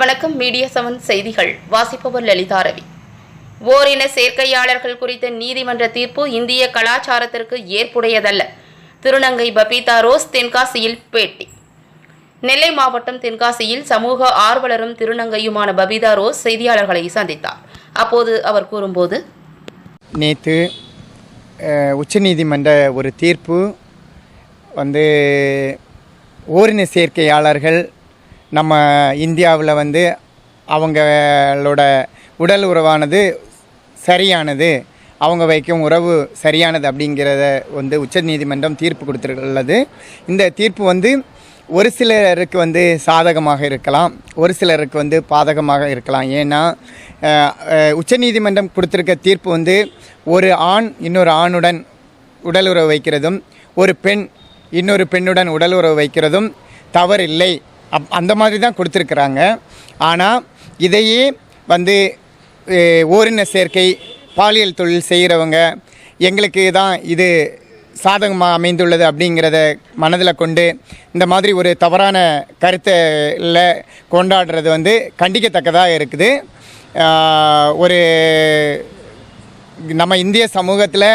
வணக்கம் media seven செய்திகள். வாசிப்பவர் லலிதா ரவி. ஓரின சேர்க்கையாளர்கள் குறித்த நீதிமன்ற தீர்ப்பு இந்திய கலாச்சாரத்திற்கு ஏற்புடையதல்ல. திருநங்கை பபீதா ரோஸ் தென்காசியில் பேட்டி. நெல்லை மாவட்டம் தென்காசியில் சமூக ஆர்வலரும் திருநங்கையுமான பபிதா ரோஸ் செய்தியாளர்களை சந்தித்தார். அப்போது அவர் கூறும்போது நேற்று உச்சநீதிமன்ற ஒரு தீர்ப்பு வந்து ஓரின சேர்க்கையாளர்கள் நம்ம இந்தியாவில் வந்து அவங்களோட உடல் உறவானது சரியானது. அவங்க வைக்கும் உறவு சரியானது அப்படிங்கிறத வந்து உச்சநீதிமன்றம் தீர்ப்பு கொடுத்துள்ளது. இந்த தீர்ப்பு வந்து ஒரு சிலருக்கு வந்து சாதகமாக இருக்கலாம் ஒரு சிலருக்கு வந்து பாதகமாக இருக்கலாம். ஏன்னா உச்சநீதிமன்றம் கொடுத்துருக்க தீர்ப்பு வந்து ஒரு ஆண் இன்னொரு ஆணுடன் உடலுறவு வைக்கிறதும் ஒரு பெண் இன்னொரு பெண்ணுடன் உடல் உறவு வைக்கிறதும் தவறில்லை. அப் அந்த மாதிரி தான் கொடுத்துருக்குறாங்க. ஆனால் இதையே வந்து ஓரின சேர்க்கை பாலியல் தொழில் செய்கிறவங்க எங்களுக்கு தான் இது சாதகமாக அமைந்துள்ளது அப்படிங்கிறத மனதில் கொண்டு இந்த மாதிரி ஒரு தவறான கருத்தில் கொண்டாடுறது வந்து கண்டிக்கத்தக்கதாக இருக்குது. ஒரு நம்ம இந்திய சமூகத்தில்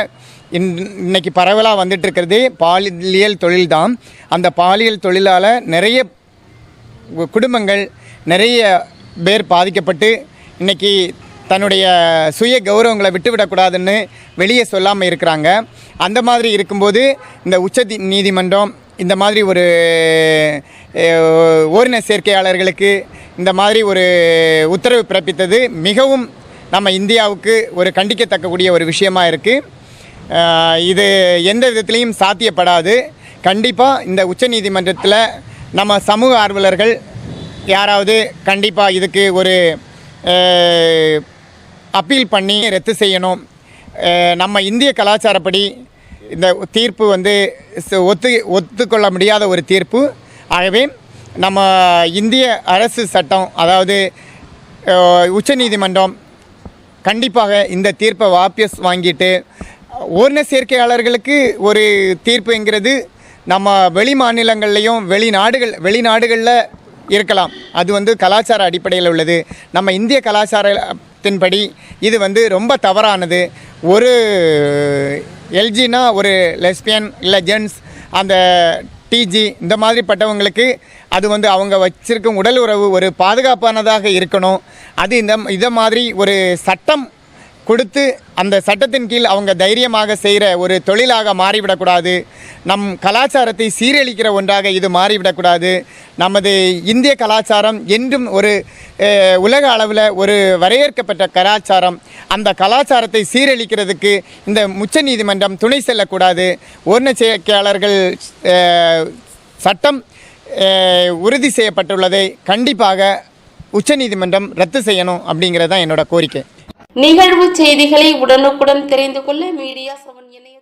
இன் இன்னைக்கு பரவலாக வந்துட்டு இருக்கிறது பாலியல் தொழில் தான். அந்த பாலியல் தொழிலால் நிறைய குடும்பங்கள் நிறைய பேர் பாதிக்கப்பட்டு இன்னைக்கு தன்னுடைய சுய கௌரவங்களை விட்டுவிடக்கூடாதுன்னு வெளியே சொல்லாமல் இருக்கிறாங்க. அந்த மாதிரி இருக்கும்போது இந்த உச்ச நீதிமன்றம் இந்த மாதிரி ஒரு ஓரின சேர்க்கையாளர்களுக்கு இந்த மாதிரி ஒரு உத்தரவு பிறப்பித்தது மிகவும் நம்ம இந்தியாவுக்கு ஒரு கண்டிக்கத்தக்கக்கூடிய ஒரு விஷயமாக இருக்குது இது எந்த விதத்திலையும் சாத்தியப்படாது. கண்டிப்பாக இந்த உச்சநீதிமன்றத்தில் நம்ம சமூக ஆர்வலர்கள் யாராவது கண்டிப்பாக இதுக்கு ஒரு அப்பீல் பண்ணி ரத்து செய்யணும். நம்ம இந்திய கலாச்சாரப்படி இந்த தீர்ப்பு வந்து ச- ஒத்து ஒத்துக்கொள்ள முடியாத ஒரு தீர்ப்பு. ஆகவே நம்ம இந்திய அரசு சட்டம் அதாவது உச்சநீதிமன்றம் கண்டிப்பாக இந்த தீர்ப்பை வாபஸ் வாங்கிட்டு ஓரின சேர்க்கையாளர்களுக்கு ஒரு தீர்ப்புங்கிறது நம்ம வெளி மாநிலங்கள்லேயும் வெளிநாடுகள் வெளிநாடுகளில் இருக்கலாம். அது வந்து கலாச்சார அடிப்படையில் உள்ளது. நம்ம இந்திய கலாச்சாரத்தின்படி இது வந்து ரொம்ப தவறானது. ஒரு எல்ஜினா ஒரு லெஸ்பியன் இல்லை ஜென்ஸ் அந்த டிஜி இந்த மாதிரிப்பட்டவங்களுக்கு அது வந்து அவங்க வச்சிருக்கும் உடல் உறவு ஒரு பாதுகாப்பானதாக இருக்கணும். அது இந்த இதை மாதிரி ஒரு சட்டம் கொடுத்து அந்த சட்டத்தின் கீழ் அவங்க தைரியமாக செய்கிற ஒரு தொழிலாக மாறிவிடக்கூடாது. நம் கலாச்சாரத்தை சீரழிக்கிற ஒன்றாக இது மாறிவிடக்கூடாது. நமது இந்திய கலாச்சாரம் என்றும் ஒரு உலக அளவில் ஒரு வரையறுக்கப்பட்ட கலாச்சாரம். அந்த கலாச்சாரத்தை சீரழிக்கிறதுக்கு இந்த உச்ச நீதிமன்றம் துணை செல்லக்கூடாது. ஓரின சட்டம் உறுதி செய்யப்பட்டுள்ளதை கண்டிப்பாக உச்சநீதிமன்றம் ரத்து செய்யணும் அப்படிங்கிறது தான் என்னோட கோரிக்கை. நிகழ்வு செய்திகளை உடனுக்குடன் தெரிந்து கொள்ள மீடியா செவன் இணைய